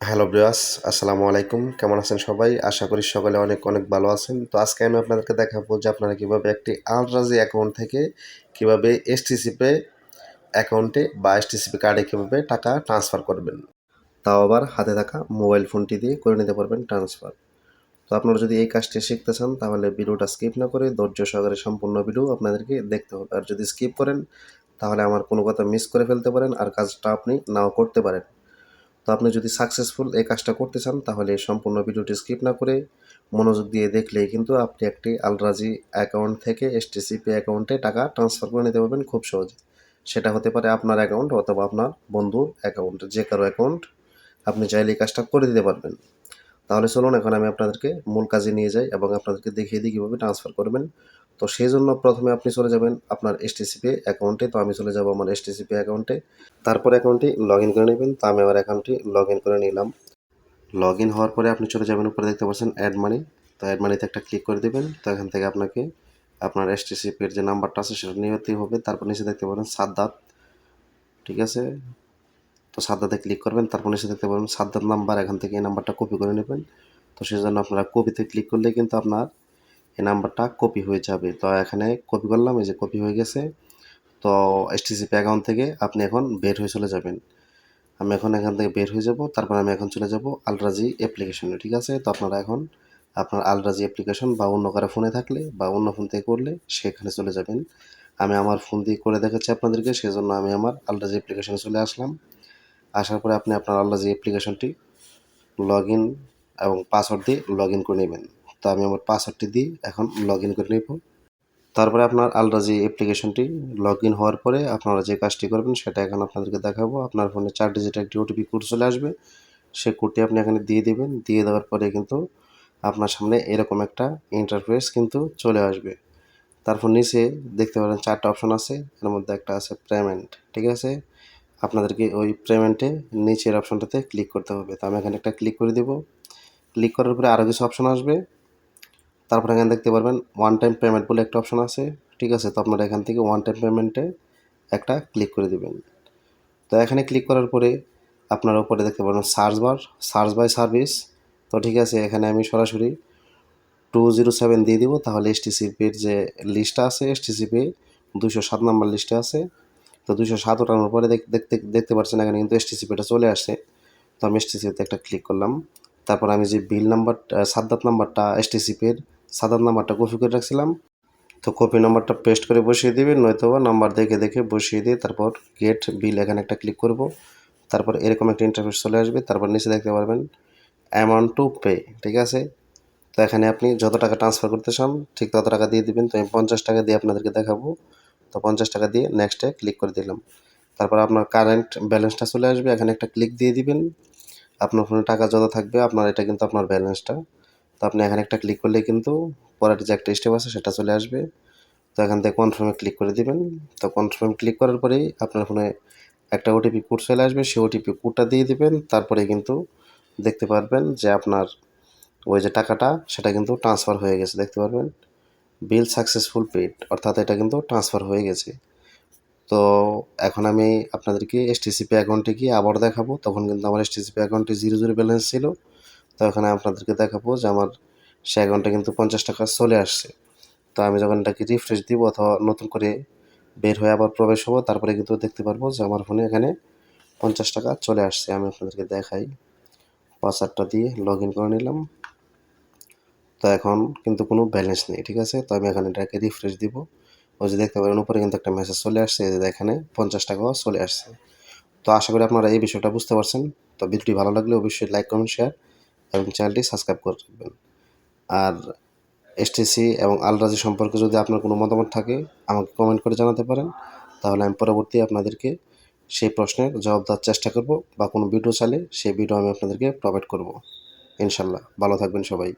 Hello ব্রিয়াস আসসালামু আলাইকুম। কেমন আছেন সবাই? আশা করি সকলে অনেক অনেক ভালো আছেন। তো আজকে আমি আপনাদেরকে দেখাবো যে আপনারা কীভাবে একটি আলট্রাজি অ্যাকাউন্ট থেকে কীভাবে এসটিসিপে অ্যাকাউন্টে বা এসটিসিপি কার্ডে কীভাবে টাকা ট্রান্সফার করবেন। তাও আবার হাতে থাকা মোবাইল ফোনটি দিয়ে করে নিতে পারবেন ট্রান্সফার তো আপনারা যদি এই কাজটি শিখতে চান, তাহলে ভিডিওটা স্কিপ না করে ধৈর্য সহকারে সম্পূর্ণ ভিডিও আপনাদেরকে দেখতে হবে। আর যদি স্কিপ করেন, তাহলে আমার কোনো কথা মিস করে ফেলতে পারেন। আর কাজটা আপনি নাও করতে পারেন। তো আপনি যদি সাকসেসফুল এই কাজটা করতে চান, তাহলে সম্পূর্ণ ভিডিওটি স্কিপ না করে মনোযোগ দিয়ে দেখলেই কিন্তু আপনি একটি আলরাজি অ্যাকাউন্ট থেকে এসটিসিপি অ্যাকাউন্টে টাকা ট্রান্সফার করে নিতে পারবেন খুব সহজে। সেটা হতে পারে আপনার অ্যাকাউন্ট অথবা আপনার বন্ধুর অ্যাকাউন্ট যে কারও অ্যাকাউন্ট আপনি চাইলে এই কাজটা করে দিতে পারবেন। তাহলে চলুন, এখন আমি আপনাদেরকে মূল কাজে নিয়ে যাই এবং আপনাদেরকে দেখিয়ে দিই কীভাবে ট্রান্সফার করবেন। তো সেই জন্য প্রথমে আপনি চলে যাবেন আপনার এসটিসিপি অ্যাকাউন্টে তো আমি চলে যাব আমার এসটিসিপি অ্যাকাউন্টে তারপর অ্যাকাউন্টটি লগ ইন করে নেবেন। তো আমি আমার অ্যাকাউন্টটি লগ ইন করে নিলাম। লগ ইন হওয়ার পরে আপনি চলে যাবেন উপরে দেখতে পাচ্ছেন অ্যাড মানি তো অ্যাড মানিতে একটা ক্লিক করে দেবেন। তো এখান থেকে আপনাকে আপনার এসটিসিপির যে নাম্বারটা আছে সেটা নিতে হবে। তারপর নিচে দেখতে পাবেন সাদ্দাত। ঠিক আছে? তো সাদ্দাতে ক্লিক করবেন। তারপর নিচে দেখতে পাবেন সাদ্দাত নাম্বার এখান থেকে এই নাম্বারটা কপি করে নেবেন। তো সেই জন্য আপনারা কপিতে ক্লিক করলে কিন্তু আপনার এই নাম্বারটা কপি হয়ে যাবে। তো এখানে কপি করলাম, এই যে কপি হয়ে গেছে। তো এসটিসিপি অ্যাকাউন্ট থেকে আপনি এখন বের হয়ে চলে যাবেন। আমি এখন এখান থেকে বের হয়ে যাব, তারপর আমি এখন চলে যাব আলট্রাজি অ্যাপ্লিকেশনে ঠিক আছে? তো আপনারা এখন আপনার আলট্রাজি অ্যাপ্লিকেশন বা অন্য কারও ফোনে থাকলে বা অন্য ফোন থেকে করলে সেখানে চলে যাবেন। আমি আমার ফোন দিয়ে করে দেখাচ্ছি আপনাদেরকে, সেজন্য আমি আমার আলট্রাজি অ্যাপ্লিকেশনে চলে আসলাম। আসার পরে আপনি আপনার আলট্রাজি অ্যাপ্লিকেশনটি লগ ইন এবং পাসওয়ার্ড দিয়ে লগ ইন করে নেবেন। তো আমি আমার পাসওয়ার্ডটি দিয়ে এখন লগ ইন করে নেব। তারপরে আপনার আলরাজি অ্যাপ্লিকেশনটি লগ ইন হওয়ার পরে আপনারা যে কাজটি করবেন, সেটা এখন আপনাদেরকে দেখাবো। আপনার ফোনে চার ডিজিট একটি ওটিপি কোড চলে আসবে। সে কোডটি আপনি এখানে দিয়ে দেবেন। দিয়ে দেওয়ার পরে কিন্তু আপনার সামনে এরকম একটা ইন্টারফেস কিন্তু চলে আসবে। তারপর নিচে দেখতে পারেন চারটা অপশন আছে। এর মধ্যে একটা আছে পেমেন্ট ঠিক আছে? আপনাদেরকে ওই পেমেন্টে নিচের অপশনটাতে ক্লিক করতে হবে। তো আমি এখানে একটা ক্লিক করে দেব। ক্লিক করার পরে আরও কিছু অপশন আসবে। তারপর এখানে দেখতে পারবেন ওয়ান টাইম পেমেন্ট বলে একটা অপশন আছে। ঠিক আছে, তো আপনারা এখান থেকে ওয়ান টাইম পেমেন্টে একটা ক্লিক করে দেবেন। তো এখানে ক্লিক করার পরে আপনারা উপরে দেখতে পারবেন search bar search by service তো ঠিক আছে, এখানে আমি সরাসরি টু জিরো সেভেন দিয়ে দিব, তাহলে এসটিসিপির যে লিস্টটা আছে এসটিসিপি দুশো সাত নম্বর লিস্টে আছে। তো দুশো সাত ওঠানোর পরে দেখতে দেখতে পাচ্ছেন এখানে কিন্তু এসটিসিপিটা চলে আসছে। তো আমি এসটিসিপিতে একটা ক্লিক করলাম। তারপর আমি যে বিল নাম্বার সাদ্দাত নাম্বারটা এসটিসিপির সাদার নাম্বারটা কপি করে রাখছিলাম। তো কপি নাম্বারটা পেস্ট করে বসিয়ে দিবেন নয়তো নাম্বার দেখে দেখে বসিয়ে দিয়ে তারপর গেট, বিল এখানে একটা ক্লিক করব। তারপর এরকম একটা ইন্টারফেস চলে আসবে, তারপর নিচে দেখতে পারবেন অ্যামাউন্ট টু পে ঠিক আছে? তো এখানে আপনি যত টাকা ট্রান্সফার করতে চান, ঠিক তত টাকা দিয়ে দিবেন। তো আমি পঞ্চাশ টাকা দিয়ে আপনাদেরকে দেখাবো। তো পঞ্চাশ টাকা দিয়ে নেক্সটে ক্লিক করে দিলাম। তারপর আপনার কারেন্ট ব্যালেন্সটা চলে আসবে। এখানে একটা ক্লিক দিয়ে দিবেন। আপনার ফোনে টাকা যত থাকবে, আপনার এটা কিন্তু আপনার ব্যালেন্সটা তো আপনি এখানে একটা ক্লিক করলে কিন্তু পরের যে একটা স্টেপ আছে সেটা চলে আসবে। তো এখান থেকে কনফার্মে ক্লিক করে দিবেন। তো কনফার্ম ক্লিক করার পরেই আপনার ফোনে একটা ওটিপি কোড চলে আসবে। সেই ওটিপি কোডটা দিয়ে দিবেন। তারপরে কিন্তু দেখতে পারবেন যে আপনার ওই যে টাকাটা, সেটা কিন্তু ট্রান্সফার হয়ে গেছে। দেখতে পারবেন? বিল সাকসেসফুল পেড অর্থাৎ এটা কিন্তু ট্রান্সফার হয়ে গেছে। তো এখন আমি আপনাদেরকে এসটিসিপি অ্যাকাউন্টে গিয়ে আবার দেখাবো। তখন কিন্তু আমার এসটিসিপি অ্যাকাউন্টে জিরো জিরো ব্যালেন্স ছিল। তো এখানে আপনাদেরকে দেখাবো যে আমার সে অ্যাকাউন্টে কিন্তু পঞ্চাশ টাকা চলে আসছে। তো আমি যখন এটাকে রিফ্রেশ দিব অথবা নতুন করে বের হয়ে আবার প্রবেশ হব, তারপরে কিন্তু দেখতে পারব যে আমার ফোনে এখানে পঞ্চাশ টাকা চলে আসছে। আমি আপনাদেরকে দেখাই। পাসওয়ার্ডটা দিয়ে লগ ইন করে নিলাম। তো এখন কিন্তু কোনো ব্যালেন্স নেই, ঠিক আছে? তো আমি এখানে এটাকে রিফ্রেশ দিব। ওই যে দেখতে পারেন, উপরে কিন্তু একটা মেসেজ চলে আসছে যে এখানে পঞ্চাশ টাকাও চলে আসছে। তো আশা করি আপনারা এই বিষয়টা বুঝতে পারছেন। তো ভিডিওটি ভালো লাগলে অবশ্যই লাইক কমেন্ট শেয়ার এবং চ্যানেলটি সাবস্ক্রাইব করে রাখবেন। আর এসটিসি এবং আলরাজি সম্পর্কে যদি আপনার কোনো মতামত থাকে, আমাকে কমেন্ট করে জানাতে পারেন। তাহলে আমি পরবর্তী আপনাদেরকে সেই প্রশ্নের জবাব দেওয়ার চেষ্টা করব বা কোনো ভিডিও চালে সেই ভিডিও আমি আপনাদেরকে প্রোভাইড করব। ইনশাল্লাহ ভালো থাকবেন সবাই।